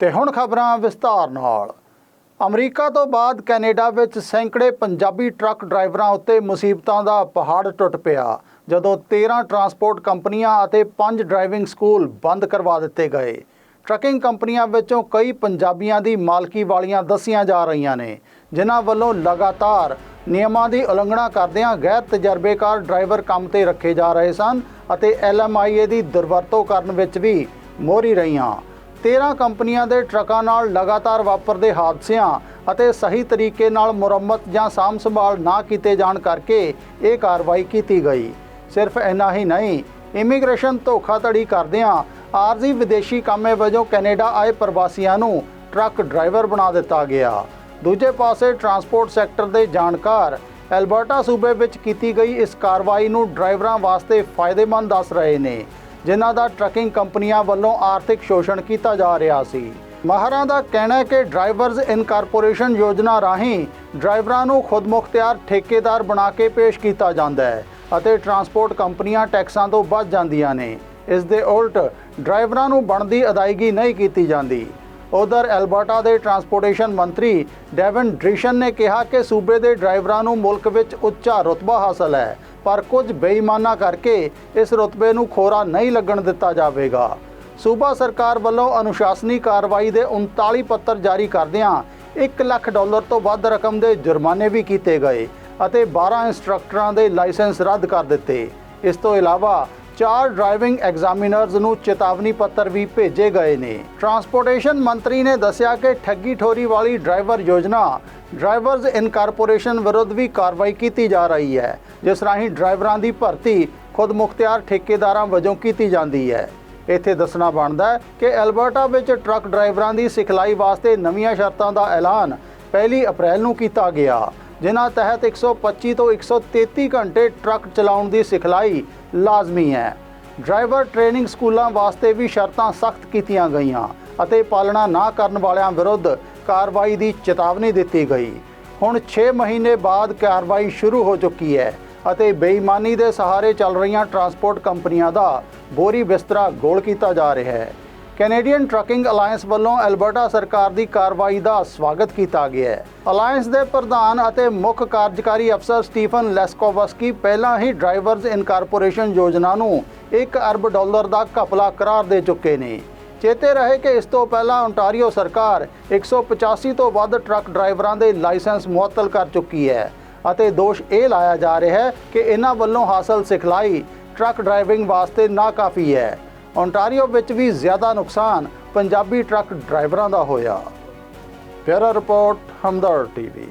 ਤੇ ਹੁਣ ਖਬਰਾਂ ਵਿਸਤਾਰ ਨਾਲ। ਅਮਰੀਕਾ ਤੋਂ ਬਾਅਦ ਕੈਨੇਡਾ ਵਿੱਚ ਸੈਂਕੜੇ ਪੰਜਾਬੀ ਟਰੱਕ ਡਰਾਈਵਰਾਂ ਉੱਤੇ ਮੁਸੀਬਤਾਂ ਦਾ ਪਹਾੜ ਟੁੱਟ ਪਿਆ, ਜਦੋਂ 13 ਟਰਾਂਸਪੋਰਟ ਕੰਪਨੀਆਂ ਅਤੇ 5 ਡਰਾਈਵਿੰਗ ਸਕੂਲ ਬੰਦ ਕਰਵਾ ਦਿੱਤੇ ਗਏ। ਟਰੱਕਿੰਗ ਕੰਪਨੀਆਂ ਵਿੱਚੋਂ ਕਈ ਪੰਜਾਬੀਆਂ ਦੀ ਮਾਲਕੀ ਵਾਲੀਆਂ ਦੱਸੀਆਂ ਜਾ ਰਹੀਆਂ ਨੇ, ਜਿਨ੍ਹਾਂ ਵੱਲੋਂ ਲਗਾਤਾਰ ਨਿਯਮਾਂ ਦੀ ਉਲੰਘਣਾ ਕਰਦਿਆਂ ਗੈਰ ਤਜਰਬੇਕਾਰ ਡਰਾਈਵਰ ਕੰਮ ਤੇ ਰੱਖੇ ਜਾ ਰਹੇ ਸਨ ਅਤੇ ਐਲਐਮਆਈਏ ਦੀ ਦੁਰਵਰਤੋਂ ਕਰਨ ਵਿੱਚ ਵੀ ਮੋਹਰੀ ਰਹੀਆਂ। 13 ਕੰਪਨੀਆਂ ਦੇ ਟਰੱਕਾਂ ਨਾਲ ਲਗਾਤਾਰ ਵਾਪਰਦੇ ਹਾਦਸਿਆਂ ਅਤੇ ਸਹੀ ਤਰੀਕੇ ਨਾਲ ਮੁਰੰਮਤ ਜਾਂ ਸਾਂਭ ਸੰਭਾਲ ਨਾ ਕੀਤੇ ਜਾਣ ਕਰਕੇ ਇਹ ਕਾਰਵਾਈ ਕੀਤੀ ਗਈ। ਸਿਰਫ ਇੰਨਾ ਹੀ ਨਹੀਂ, ਇਮੀਗ੍ਰੇਸ਼ਨ ਧੋਖਾਧੜੀ ਕਰਦਿਆਂ ਆਰਜ਼ੀ ਵਿਦੇਸ਼ੀ ਕਾਮੇ ਵਜੋਂ ਕੈਨੇਡਾ ਆਏ ਪ੍ਰਵਾਸੀਆਂ ਨੂੰ ਟਰੱਕ ਡਰਾਈਵਰ ਬਣਾ ਦਿੱਤਾ ਗਿਆ। ਦੂਜੇ ਪਾਸੇ ਟਰਾਂਸਪੋਰਟ ਸੈਕਟਰ ਦੇ ਜਾਣਕਾਰ ਐਲਬਰਟਾ ਸੂਬੇ ਵਿੱਚ ਕੀਤੀ ਗਈ ਇਸ ਕਾਰਵਾਈ ਨੂੰ ਡਰਾਈਵਰਾਂ ਵਾਸਤੇ ਫਾਇਦੇਮੰਦ ਦੱਸ ਰਹੇ ਨੇ। ਜਿਨ੍ਹਾਂ ਦਾ ਟਰੱਕਿੰਗ ਕੰਪਨੀਆਂ ਵੱਲੋਂ ਆਰਥਿਕ ਸ਼ੋਸ਼ਣ ਕੀਤਾ ਜਾ ਰਿਹਾ ਸੀ। ਮਾਹਰਾਂ ਦਾ ਕਹਿਣਾ ਹੈ ਕਿ ਡਰਾਈਵਰਜ਼ ਇਨਕਾਰਪੋਰੇਸ਼ਨ ਯੋਜਨਾ ਰਾਹੀਂ ਡਰਾਈਵਰਾਂ ਨੂੰ ਖੁਦਮੁਖਤਿਆਰ ਠੇਕੇਦਾਰ ਬਣਾ ਕੇ ਪੇਸ਼ ਕੀਤਾ ਜਾਂਦਾ ਹੈ ਅਤੇ ਟਰਾਂਸਪੋਰਟ ਕੰਪਨੀਆਂ ਟੈਕਸਾਂ ਤੋਂ ਬਚ ਜਾਂਦੀਆਂ ਨੇ। ਇਸ ਦੇ ਉਲਟ ਡਰਾਈਵਰਾਂ ਨੂੰ ਬਣਦੀ ਅਦਾਇਗੀ ਨਹੀਂ ਕੀਤੀ ਜਾਂਦੀ। ਉਧਰ ਐਲਬਰਟਾ ਦੇ ਟਰਾਂਸਪੋਰਟੇਸ਼ਨ ਮੰਤਰੀ ਡੈਵਨ ਡ੍ਰਿਸ਼ਨ ਨੇ ਕਿਹਾ ਕਿ ਸੂਬੇ ਦੇ ਡਰਾਈਵਰਾਂ ਨੂੰ ਮੁਲਕ ਵਿੱਚ ਉੱਚਾ ਰੁਤਬਾ ਹਾਸਲ ਹੈ ਪਰ ਕੁਝ ਬੇਈਮਾਨਾਂ ਕਰਕੇ ਇਸ ਰੁਤਬੇ ਨੂੰ ਖੋਰਾ ਨਹੀਂ ਲੱਗਣ ਦਿੱਤਾ ਜਾਵੇਗਾ। ਸੂਬਾ ਸਰਕਾਰ ਵੱਲੋਂ ਅਨੁਸ਼ਾਸਨੀ ਕਾਰਵਾਈ ਦੇ 39 ਪੱਤਰ ਜਾਰੀ ਕਰਦਿਆਂ 1 ਲੱਖ ਡਾਲਰ ਤੋਂ ਵੱਧ ਰਕਮ ਦੇ ਜੁਰਮਾਨੇ ਵੀ ਕੀਤੇ ਗਏ ਅਤੇ 12 ਇੰਸਟ੍ਰਕਟਰਾਂ ਦੇ ਲਾਇਸੈਂਸ ਰੱਦ ਕਰ ਦਿੱਤੇ। ਇਸ ਤੋਂ ਇਲਾਵਾ ਚਾਰ ਡਰਾਈਵਿੰਗ ਐਗਜ਼ਾਮੀਨਰਜ਼ ਨੂੰ ਚੇਤਾਵਨੀ ਪੱਤਰ ਵੀ ਭੇਜੇ ਗਏ ਨੇ। ਟਰਾਂਸਪੋਰਟੇਸ਼ਨ ਮੰਤਰੀ ਨੇ ਦੱਸਿਆ ਕਿ ਠੱਗੀ ਠੋਰੀ ਵਾਲੀ ਡਰਾਈਵਰ ਯੋਜਨਾ ਡਰਾਈਵਰਜ਼ ਇਨਕਾਰਪੋਰੇਸ਼ਨ ਵਿਰੁੱਧ ਵੀ ਕਾਰਵਾਈ ਕੀਤੀ ਜਾ ਰਹੀ ਹੈ, ਜਿਸ ਰਾਹੀਂ ਡਰਾਈਵਰਾਂ ਦੀ ਭਰਤੀ ਖੁਦ ਮੁਖਤਿਆਰ ਠੇਕੇਦਾਰਾਂ ਵਜੋਂ ਕੀਤੀ ਜਾਂਦੀ ਹੈ। ਇੱਥੇ ਦੱਸਣਾ ਬਣਦਾ ਹੈ ਕਿ ਐਲਬਰਟਾ ਵਿੱਚ ਟਰੱਕ ਡਰਾਈਵਰਾਂ ਦੀ ਸਿਖਲਾਈ ਵਾਸਤੇ ਨਵੀਆਂ ਸ਼ਰਤਾਂ ਦਾ ਐਲਾਨ 1 ਅਪ੍ਰੈਲ ਨੂੰ ਕੀਤਾ ਗਿਆ। ਜਿਨ੍ਹਾਂ ਤਹਿਤ 125 ਤੋਂ 133 ਘੰਟੇ ਟਰੱਕ ਚਲਾਉਣ ਦੀ ਸਿਖਲਾਈ ਲਾਜ਼ਮੀ ਹੈ। ਡਰਾਈਵਰ ਟ੍ਰੇਨਿੰਗ ਸਕੂਲਾਂ ਵਾਸਤੇ ਵੀ ਸ਼ਰਤਾਂ ਸਖਤ ਕੀਤੀਆਂ ਗਈਆਂ ਅਤੇ ਪਾਲਣਾ ਨਾ ਕਰਨ ਵਾਲਿਆਂ ਵਿਰੁੱਧ ਕਾਰਵਾਈ ਦੀ ਚੇਤਾਵਨੀ ਦਿੱਤੀ ਗਈ। ਹੁਣ 6 ਮਹੀਨੇ ਬਾਅਦ ਕਾਰਵਾਈ ਸ਼ੁਰੂ ਹੋ ਚੁੱਕੀ ਹੈ ਅਤੇ ਬੇਈਮਾਨੀ ਦੇ ਸਹਾਰੇ ਚੱਲ ਰਹੀਆਂ ਟਰਾਂਸਪੋਰਟ ਕੰਪਨੀਆਂ ਦਾ ਬੋਰੀ ਬਿਸਤਰਾ ਗੋਲ ਕੀਤਾ ਜਾ ਰਿਹਾ ਹੈ। ਕੈਨੇਡੀਅਨ ਟਰੱਕਿੰਗ ਅਲਾਈਅੰਸ ਵੱਲੋਂ ਐਲਬਰਟਾ ਸਰਕਾਰ ਦੀ ਕਾਰਵਾਈ ਦਾ ਸਵਾਗਤ ਕੀਤਾ ਗਿਆ ਹੈ। ਅਲਾਈਅੰਸ ਦੇ ਪ੍ਰਧਾਨ ਅਤੇ ਮੁੱਖ ਕਾਰਜਕਾਰੀ ਅਫਸਰ ਸਟੀਫਨ ਲੈਸਕੋਵਸਕੀ ਪਹਿਲਾਂ ਹੀ ਡਰਾਈਵਰਜ਼ ਇਨਕਾਰਪੋਰੇਸ਼ਨ ਯੋਜਨਾ ਨੂੰ 1 ਅਰਬ ਡਾਲਰ ਦਾ ਘਪਲਾ ਕਰਾਰ ਦੇ ਚੁੱਕੇ ਨੇ। ਚੇਤੇ ਰਹੇ ਕਿ ਇਸ ਤੋਂ ਪਹਿਲਾਂ ਓਨਟਾਰੀਓ ਸਰਕਾਰ 185 ਤੋਂ ਵੱਧ ਟਰੱਕ ਡਰਾਈਵਰਾਂ ਦੇ ਲਾਇਸੈਂਸ ਮੁਅੱਤਲ ਕਰ ਚੁੱਕੀ ਹੈ ਅਤੇ ਦੋਸ਼ ਇਹ ਲਾਇਆ ਜਾ ਰਿਹਾ ਹੈ ਕਿ ਇਹਨਾਂ ਵੱਲੋਂ ਹਾਸਲ ਸਿਖਲਾਈ ਟਰੱਕ ਡਰਾਈਵਿੰਗ ਵਾਸਤੇ ਨਾਕਾਫੀ ਹੈ। ਓਨਟਾਰੀਓ ਵਿੱਚ ਵੀ ਜ਼ਿਆਦਾ ਨੁਕਸਾਨ ਪੰਜਾਬੀ ਟਰੱਕ ਡਰਾਈਵਰਾਂ ਦਾ ਹੋਇਆ। ਪਿਆਰਾ ਰਿਪੋਰਟ ਹਮਦਰ ਟੀਵੀ।